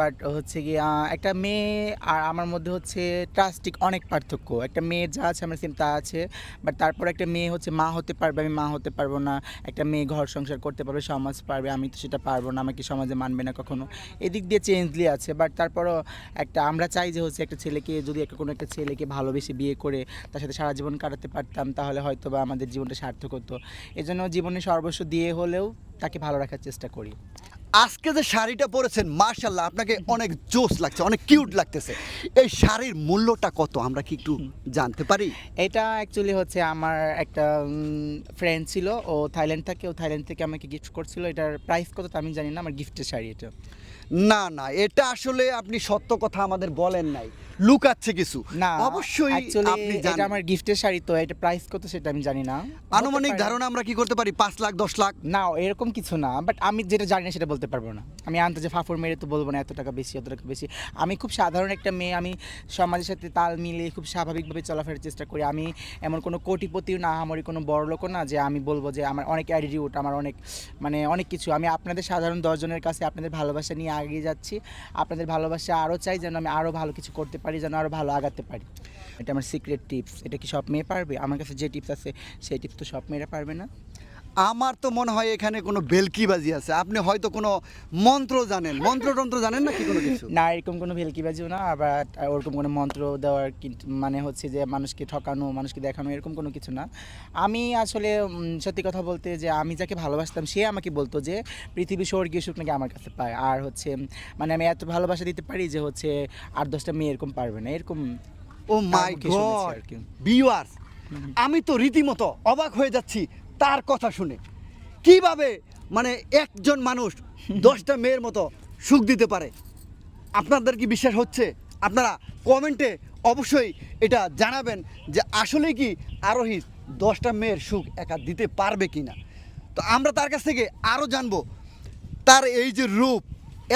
But হচ্ছে কি একটা মেয়ে আর আমার মধ্যে হচ্ছে ট্রাস্টিক অনেক পার্থক্য। একটা মেয়ে যা আছে আমার সেম তা আছে বাট তারপর একটা মেয়ে হচ্ছে মা হতে পারবে, আমি মা হতে পারব না। একটা মেয়ে ঘর সংসার করতে পারবে, সমাজ পারবে, আমি তো সেটা পারব না, আমাকে সমাজে মানবে না কখনো। এদিক দিয়ে চেঞ্জলি আছে বাট তারপরও একটা, আমরা চাই যে হচ্ছে একটা ছেলেকে, যদি একটা কোনো একটা ছেলেকে ভালোবেসে বিয়ে করে তার সাথে সারা জীবন কাটাতে পারতাম, তাহলে হয়তো বা আমাদের জীবনটা সার্থক হতো। এজন্য জীবনে সর্বস্ব দিয়ে হলেও তাকে ভালো রাখার চেষ্টা করি। আজকে যে শাড়িটা পরেছেন মার্শাল্লাহ আপনাকে অনেক জোস লাগছে, অনেক কিউট লাগতেছে। এই শাড়ির মূল্যটা কত? আমরা কি একটু জানতে পারি? এটা অ্যাকচুয়ালি হচ্ছে আমার একটা ফ্রেন্ড ছিল, ও থাইল্যান্ড থাকে, ও থাইল্যান্ড থেকে আমাকে গিফট করছিল। এটার প্রাইস কত আমি জানি না, আমার গিফটের শাড়ি এটা। না না এটা আসলে আপনি সত্য কথা আমাদের বলেন নাই। লুকাচ্ছে কিছু। না অবশ্যই আপনি এটা আমার গিফটের শাড়ি তো এটা প্রাইস কত সেটা আমি জানি না। আনুমানিক ধারণা আমরা কি করতে পারি? পাঁচ লাখ দশ লাখ? না এরকম কিছু না বাট আমি যেটা জানি না সেটা বলতে পারব না। আমি আনতে যে ফাফর মেরে তো বলব না এত টাকা বেশি এত টাকা বেশি। আমি খুব সাধারণ একটা মেয়ে আমি সমাজের সাথে তাল মিলিয়ে খুব স্বাভাবিকভাবে চলাফেরার চেষ্টা করি। আমি এমন কোনো কোটিপতিও না আমারই কোনো বড় লোকও না যে আমি বলব যে আমার অনেক অ্যাটিটিউড আমার অনেক মানে অনেক কিছু। আমি আপনাদের সাধারণ দশজনের কাছে আপনাদের ভালোবাসা নিয়ে এগিয়ে যাচ্ছি। আপনাদের ভালোবাসা আরও চাই যেন আমি আরও ভালো কিছু করতে পারি, যেন আরও ভালো আগাতে পারি। এটা আমার সিক্রেট টিপস এটা কি সব মেয়ে পারবে? আমার কাছে যে টিপস আছে, সেই টিপস তো সব মেয়েরা পারবে না। আমার তো মনে হয় এখানে কোনো বেলকিবাজি আছে। আপনি হয়তো কোনো মন্ত্র জানেন। মন্ত্রতন্ত্র জানেন না কি কোনো কিছু? না এরকম কোনো ভেলকিবাজিও না আবার ওরকম কোনো মন্ত্র দেওয়ার কিন্তু মানে হচ্ছে যে মানুষকে ঠকানো মানুষকে দেখানো এরকম কোনো কিছু না। আমি আসলে উম, সত্যি কথা বলতে যে আমি যাকে ভালোবাসতাম সে আমাকে বলতো যে পৃথিবী স্বর্গীয় সুখ নাকি আমার কাছে পায়। আর হচ্ছে মানে আমি এত ভালোবাসা দিতে পারি যে হচ্ছে আট দশটা মেয়ে এরকম পারবে না। এরকম ও মাই মুখে শুনেছি গড আর কি। ভিউয়ার্স আমি তো রীতিমতো অবাক হয়ে যাচ্ছি। তার কথা শুনে। কীভাবে মানে একজন মানুষ দশটা মেয়ের মতো সুখ দিতে পারে? আপনাদের কি বিশ্বাস হচ্ছে? আপনারা কমেন্টে অবশ্যই এটা জানাবেন যে আসলে কি আরোহী দশটা মেয়ের সুখ একা দিতে পারবে কি না তো আমরা তার কাছ থেকে আরও জানব। তার এই যে রূপ,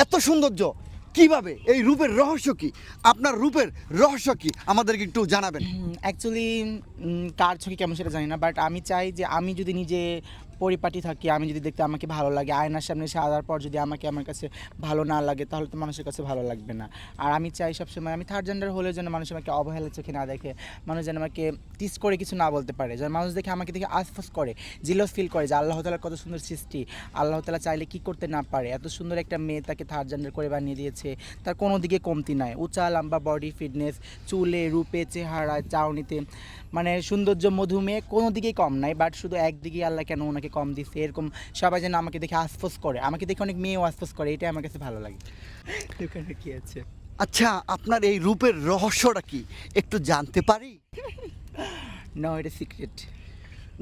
এত সৌন্দর্য কীভাবে? এই রূপের রহস্য কি? আপনার রূপের রহস্য কি? আমাদেরকে একটু জানাবেন। অ্যাকচুয়ালি কার ছবি কেমন সেটা জানি না বাট আমি চাই যে আমি যদি নিজে পরিপাটি থাকি, আমি যদি দেখতে আমাকে ভালো লাগে, আয়নার সামনে এসে আসার পর যদি আমাকে আমার কাছে ভালো না লাগে, তাহলে তো মানুষের কাছে ভালো লাগবে না। আর আমি চাই সবসময়, আমি থার্ড জেন্ডার হলে যেন মানুষ আমাকে অবহেলা চোখে না দেখে, মানুষ যেন আমাকে টিস করে কিছু না বলতে পারে। যেন মানুষ দেখে আমাকে দেখে আশফাস করে জিলস ফিল করে যে আল্লাহ তালার কত সুন্দর সৃষ্টি, আল্লাহ তালা চাইলে কি করতে না পারে, এত সুন্দর একটা মেয়ে তাকে থার্ড জেন্ডার করে বানিয়ে দিয়েছে, তার কোনো দিকে কমতি নাই। উঁচা, লম্বা বডি ফিটনেস চুলে, রূপে, চেহারায়, চাউনিতে মানে সৌন্দর্য, মধুমেহ কোনো দিকেই কম নাই বাট শুধু একদিকেই আল্লাহ কেন ওনাকে কম দিচ্ছে এরকম সবাই যেন আমাকে দেখে আশফোস করে। আমাকে দেখে অনেক মেয়েও আশফোস করে এটাই আমার কাছে ভালো লাগে। দোকানে কি আছে? আচ্ছা আপনার এই রূপের রহস্যটা কি? একটু জানতে পারি? না এটা সিক্রেট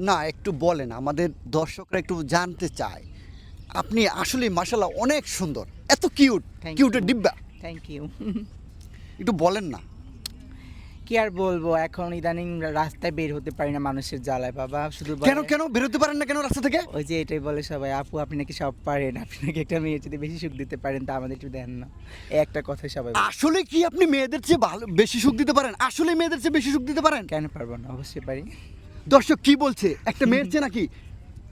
না একটু বলেন আমাদের দর্শকরা একটু জানতে চায়। আপনি আসলে মাসাল্লাহ অনেক সুন্দর এত কিউট কিউটের. ডিব্বা। থ্যাংক ইউ একটু বলেন না। কি আর বলব? এখন ইদানিং রাস্তায় বের হতে পারি না মানুষের জ্বালায় বাবা। শুধু কেন কেন? বেরোতে পারেন না কেন রাস্তা থেকে? ওই যে এটাই বলে সবাই আপু আপনি নাকি সব পারেন। আপনি নাকি একটা মেয়ে যদি বেশি সুখ দিতে পারেন তা আমাদের একটু দেন না। এই একটা কথাই সবাই আসলে কি আপনি মেয়েদের চেয়ে ভালো বেশি সুখ দিতে পারেন? আসলে মেয়েদের চেয়ে বেশি সুখ দিতে পারেন? কেন পারব না? অবশ্যই পারি। দর্শক কি বলছে? একটা মেয়ের চেয়ে নাকি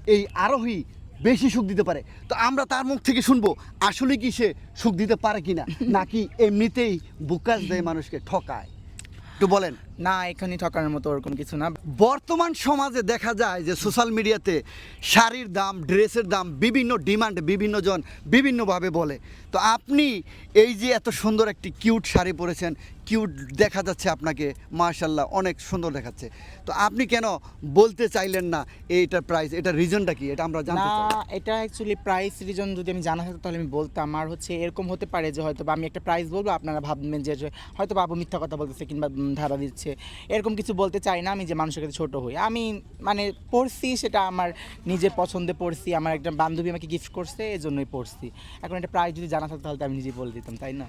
এই আরোহী বেশি সুখ দিতে পারে। তো আমরা তার মুখ থেকে শুনব আসলে কি সে সুখ দিতে পারে কিনা? নাকি এমনিতেই বুকাস দেয় মানুষকে ঠকায়? একটু বলেন। না এখানে ঠকানোর মতো ওরকম কিছু না। বর্তমান সমাজে দেখা যায় যে সোশ্যাল মিডিয়াতে শাড়ির দাম ড্রেসের দাম বিভিন্ন ডিমান্ড বিভিন্ন জন বিভিন্নভাবে বলে। তো আপনি এই যে এত সুন্দর একটি কিউট শাড়ি পরেছেন কিউট দেখা যাচ্ছে আপনাকে মার্শাল্লাহ অনেক সুন্দর দেখাচ্ছে। তো আপনি কেন বলতে চাইলেন না এইটার প্রাইস এটা রিজনটা কি? এটা আমরা জানতে না চাই। এটা অ্যাকচুয়ালি প্রাইস রিজন যদি আমি জানা থাকতো তাহলে আমি বলতাম। আর হচ্ছে এরকম হতে পারে যে হয়তো বা আমি একটা প্রাইস বলব আপনারা ভাববেন যে যে হয়তো বাবু মিথ্যা কথা বলতেছে কিংবা ধারা দিচ্ছে। এরকম কিছু বলতে চাই না আমি যে মানুষের কাছে ছোটো হই। আমি মানে পড়ছি সেটা আমার নিজের পছন্দে পড়ছি, আমার একটা বান্ধবী আমাকে গিফট করছে এই জন্যই পড়ছি। এখন একটা প্রায় যদি জানা থাকতো তাহলে আমি নিজে বলে দিতাম, তাই না?